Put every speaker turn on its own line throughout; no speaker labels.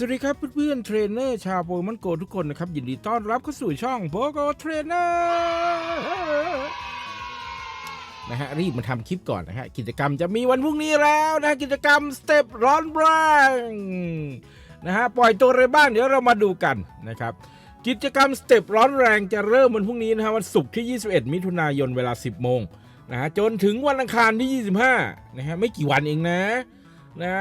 สวัสดีครับเพื่อนๆเทรนเนอร์ชาวโปเกมอนโกทุกคนนะครับ ยินดีต้อนรับเข้าสู่ช่องโปโกเทรนเนอร์นะฮะรีบมาทำคลิปก่อนนะฮะ กิจกรรมจะมีวันพรุ่งนี้แล้วนะกิจกรรมสเต็ปร้อนแรงนะฮะปล่อยตัวอะไรบ้างเดี๋ยวเรามาดูกันนะครับ กิจกรรมสเต็ปร้อนแรงจะเริ่มวันพรุ่งนี้นะฮะวันศุกร์ที่ 21 มิถุนายนเวลา 10 โมงนะฮะจนถึงวันอังคารที่ 25นะฮะไม่กี่วันเองนะนะ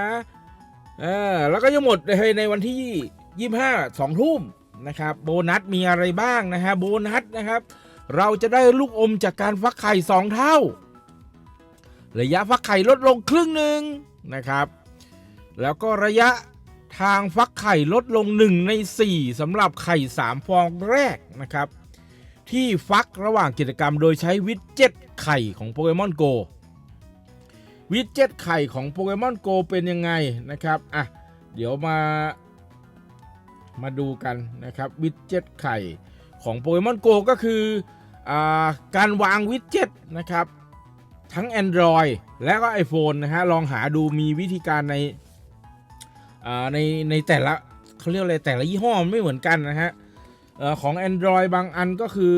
อแล้วก็จะหมดในวันที่ 25 2 ทุ่มนะครับ โบนัสมีอะไรบ้างนะฮะโบนัสนะครับ เราจะได้ลูกอมจากการฟักไข่ 2 เท่า ระยะฟักไข่ลดลงครึ่งหนึ่งนะครับ แล้วก็ระยะทางฟักไข่ลดลง 1 ใน 4สำหรับไข่ 3 ฟองแรกนะครับ ที่ฟักระหว่างกิจกรรมโดยใช้วิดเจ็ตไข่ของโปเกมอนโก วิดเจ็ตไข่ของโปเกมอนโกเป็นยังไงนะครับอะเดี๋ยวมา มาดูกันนะครับวิดเจ็ตไข่ของโปเกมอนโกก็คืออาการวางวิดเจ็ตนะครับ ทั้ง Android และก็ iPhone นะฮะลองหาดูมีวิธีการในอ่าในในแต่ละเขาเรียกอะไรแต่ละยี่ห้อมันไม่เหมือนกันนะฮะของ Android บางอันก็คือ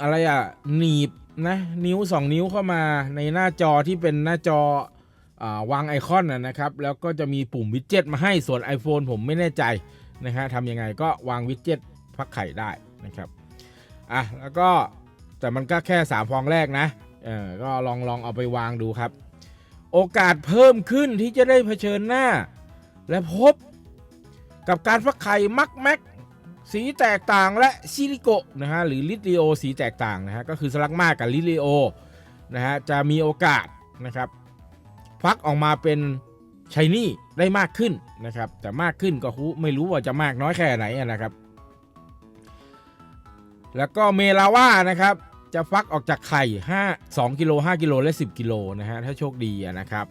อะไรอะหนีบ นะนิ้ว 2 นิ้วเข้ามาในหน้าจอที่เป็นหน้าจอวางไอคอนนะนะครับ แล้วก็จะมีปุ่มวิดเจ็ตมาให้ส่วน iPhone ผมไม่แน่ใจนะฮะทำยังไงก็วางวิดเจ็ตพักไข่ได้นะครับอะแล้วก็แต่มันก็แค่ 3 ฟองแรกนะเออก็ลองลองเอาไปวางดูครับ โอกาสเพิ่มขึ้นที่จะได้เผชิญหน้า และพบกับการฟักไข่มักแม็ก สีแตกต่างและซิลิโกนะฮะหรือลิติโอสีแตกต่างนะฮะก็คือสลักมากกับลิติโอนะฮะจะมีโอกาสนะครับฟักออกมาเป็นชายนี่ได้มากขึ้นนะครับแต่มากขึ้นก็คูไม่รู้ว่าจะมากน้อยแค่ไหนนะครับ แล้วก็เมลาว่านะครับจะฟักออกจากไข่5 2กิโล5กิโลและ 10 กิโลนะฮะถ้าโชคดีนะครับ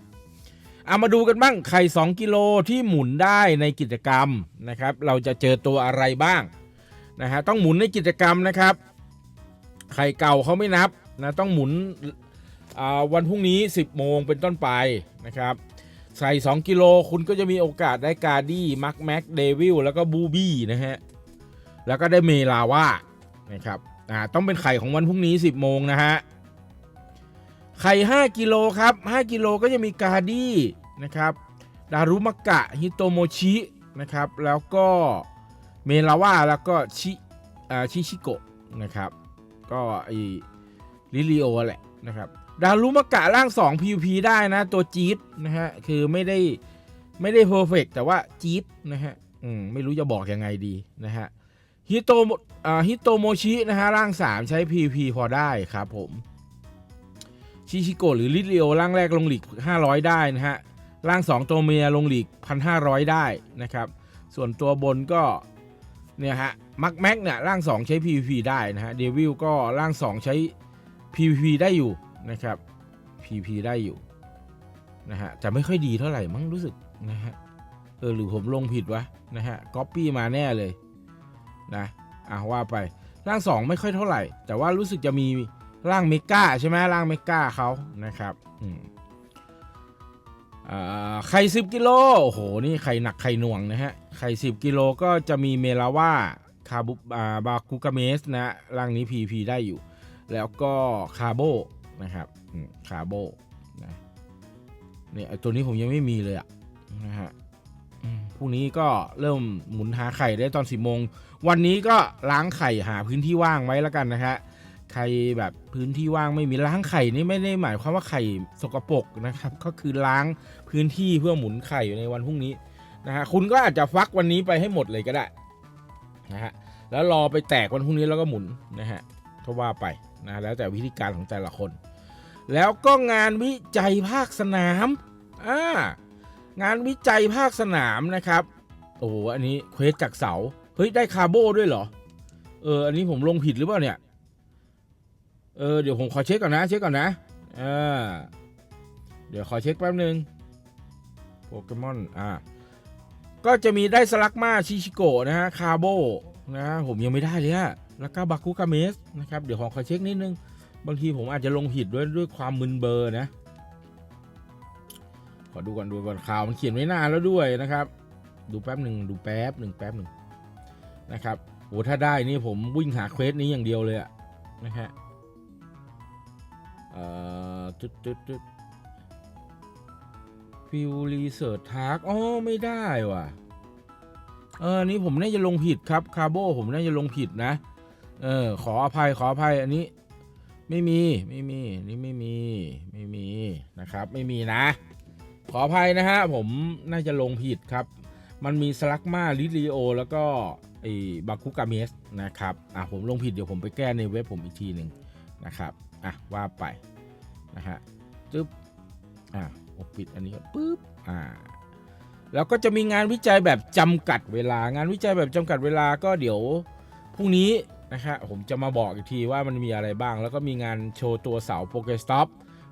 เอามาดูกันบ้างไข่2กิโลที่หมุนได้ในกิจกรรมนะครับ เราจะเจอตัวอะไรบ้างนะฮะต้องหมุนในกิจกรรมนะครับ ไข่เก่าเขาไม่นับนะต้องหมุนวันพรุ่งนี้ 10 โมงเป็นต้นไปนะครับ ใส่ 2 กิโลคุณก็จะมีโอกาสได้การ์ดี้มักแม็กเดวิลแล้วก็บูบี้นะฮะแล้วก็ได้เมลาว่านะครับอ่าต้องเป็นไข่ของวันพรุ่งนี้ 10 โมงนะฮะ ไข่5กิโลครับ5กิโลก็จะมีกาดี้นะครับดารุมะกะฮิโตโมชินะครับแล้วก็เมลาวาแล้วก็ชิชิชิโกะนะครับก็ไอลิลิโอแหละนะครับดารุมะกะร่าง 2 PVP ได้นะ ตัวจี๊ดนะฮะคือไม่ได้ไม่ได้เพอร์เฟกแต่ว่าจี๊ดนะฮะอืมไม่รู้จะบอกยังไงดีนะฮะฮิโตฮิโตโมชินะฮะร่าง 3 ใช้ PVP พอได้ครับผม ชิชิโกหรือลิเลียวร่างแรกลงหลีก 500 ได้นะฮะร่าง 2 ตัวเมียลงหลีก 1,500 ได้นะครับ ส่วนตัวบนก็เนี่ยฮะมักแม็กเนี่ยร่าง 2 ใช้ PVP ได้นะฮะเดวิลก็ร่าง 2 ใช้ PVP ได้อยู่นะครับ PVP ได้อยู่นะฮะแต่ไม่ค่อยดีเท่าไหร่มั้งรู้สึกนะฮะเออหรือผมลงผิดวะนะฮะก๊อปปี้มาแน่เลยนะอะว่าไปร่าง 2 ไม่ค่อยเท่าไหร่ แต่ว่ารู้สึกจะมี ร่างเมกาใช่ไหมร่างเมกาเขานะครับอืมอ่าไข่สิบกิโลโอ้โหนี่ไข่หนักไข่หน่วงนะฮะไข่สิบกิโลก็จะมีเมลาว่าคาบุอ่าบาคุกาเมสนะร่างนี้พีพีได้อยู่ แล้วก็คาโบนะครับอืมคาโบนะเนี่ยตัวนี้ผมยังไม่มีเลยอะนะฮะพรุ่งนี้ก็เริ่มหมุนหาไข่ได้ตอนสิบโมง วันนี้ก็ล้างไข่หาพื้นที่ว่างไว้แล้วกันนะฮะ ใครแบบพื้นที่ว่างไม่มีล้างไข่นี่ไม่ได้หมายความว่าไข่สกปรกนะครับ ก็คือล้างพื้นที่เพื่อหมุนไข่ในวันพรุ่งนี้นะฮะคุณก็อาจจะฟักวันนี้ไปให้หมดเลยก็ได้นะฮะแล้วรอไปแตกวันพรุ่งนี้แล้วก็หมุนนะฮะก็ว่าไปนะแล้วแต่วิธีการของแต่ละคน แล้วก็งานวิจัยภาคสนามอ่างานวิจัยภาคสนามนะครับโอ้โหอันนี้เควสจากเสาเฮ้ยได้คาร์โบด้วยเหรอเอออันนี้ผมลงผิดหรือเปล่าเนี่ย เออเดี๋ยวผมขอเช็คก่อนนะเช็คก่อนนะอ่าเดี๋ยวขอเช็คแป๊บนึงโปเกมอนอ่าก็จะมีได้สลักมาชิชิโกะนะฮะคาโบนะผมยังไม่ได้เลยอะแล้วก็บาคุกาเมสนะครับเดี๋ยวขอเช็คนิดนึง บางทีผมอาจจะลงผิดด้วยด้วยความมึนเบอร์นะ ขอดูก่อนดูก่อนข่าวมันเขียนไว้นานแล้วด้วยนะครับ ดูแป๊บหนึ่งดูแป๊บหนึ่งแป๊บหนึ่งนะครับโหถ้าได้นี่ผมวิ่งหาเควสนี้อย่างเดียวเลยอะนะฮะ อ่อจุดจุดจุดฟิวรีเสิร์ชทาร์กอ๋อไม่ได้ว่ะ เออนี้ผมน่าจะลงผิดครับ คาร์โบผมน่าจะลงผิดนะ เออ ขออภัยขออภัยอันนี้ ไม่มีไม่มีนนี่ไม่มีไม่มีนะครับ ไม่มีนะ ขออภัยนะฮะผมน่าจะลงผิดครับ มันมีสลักมาลิลิโอแล้วก็ไอ้บาคุกาเมสนะครับ อะผมลงผิดเดี๋ยวผมไปแก้ในเว็บผมอีกทีหนึ่งนะครับ อะว่าไปนะฮะจึ๊บอะผมปิดอันนี้ก่อนปึ๊บอ่าแล้วก็จะมีงานวิจัยแบบจำกัดเวลางานวิจัยแบบจำกัดเวลาก็เดี๋ยวพรุ่งนี้นะฮะผมจะมาบอกอีกทีว่ามันมีอะไรบ้าง แล้วก็มีงานโชว์ตัวเสาโปเกสต็อป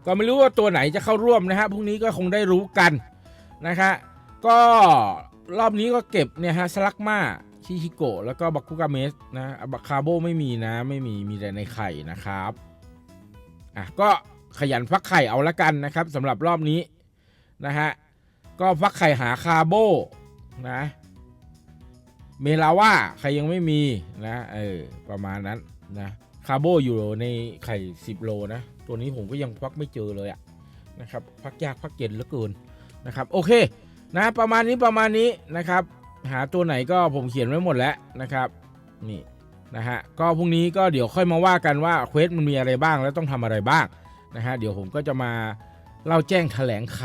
ก็ไม่รู้ว่าตัวไหนจะเข้าร่วมนะฮะพรุ่งนี้ก็คงได้รู้กันนะคะก็รอบนี้ก็เก็บเนี่ยฮะสลักมาชิชิโกะแล้วก็บักคุกาเมสนะบักคาโบไม่มีนะ ไม่มีมีแต่ในไข่นะครับ อะก็ขยันฟักไข่เอาละกันนะครับสำหรับรอบนี้นะฮะก็ฟักไข่หาคาร์โบนะเมลาว่าใครยังไม่มีนะเออประมาณนั้นนะคาร์โบอยู่ในไข่ 10 โลนะ ตัวนี้ผมก็ยังฟักไม่เจอเลยอะนะครับฟักยากฟักเย็นเหลือเกินนะครับ โอเคนะประมาณนี้ประมาณนี้นะครับ หาตัวไหนก็ผมเขียนไว้หมดแล้วนะครับ นี่ นะฮะก็พรุ่งนี้ก็เดี๋ยวค่อยมาว่ากันว่าเควสมันมีอะไรบ้างแล้วต้องทำอะไรบ้างนะฮะเดี๋ยวผมก็จะมาเล่าแจ้งแถลงไข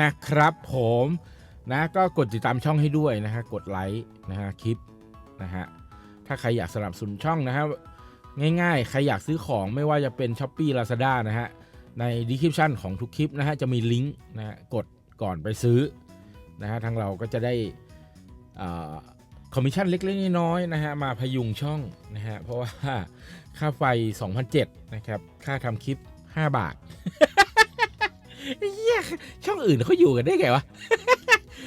นะครับผมนะก็กดติดตามช่องให้ด้วยนะฮะกดไลค์นะฮะคลิปนะฮะถ้าใครอยากสนับสนุนช่องนะฮะง่ายๆ ใครอยากซื้อของไม่ว่าจะเป็น s h อ p e e Lazada นะฮะใน description ของทุกคลิปนะฮะจะมีลิงก์นะฮะกดก่อนไปซื้อนะฮะทางเราก็จะได้อ่า คอมมิชชั่นเล็กๆน้อยๆนะฮะมาพยุงช่องนะฮะเพราะว่าค่าไฟ2,007นะครับค่าทำคลิป 5 บาทเยช่องอื่นเขาอยู่กันได้ไงวะ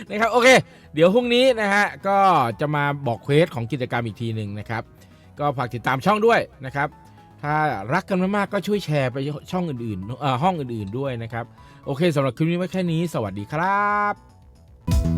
นะครับโอเค เดี๋ยวพรุ่งนี้นะฮะก็จะมาบอกเควสของกิจกรรมอีกทีหนึ่งนะครับ ก็ฝากติดตามช่องด้วยนะครับ ถ้ารักกันมากๆก็ช่วยแชร์ไปช่องอื่นๆห้องอื่นๆด้วยนะครับ โอเคสำหรับคลิปนี้ไว้แค่นี้ สวัสดีครับ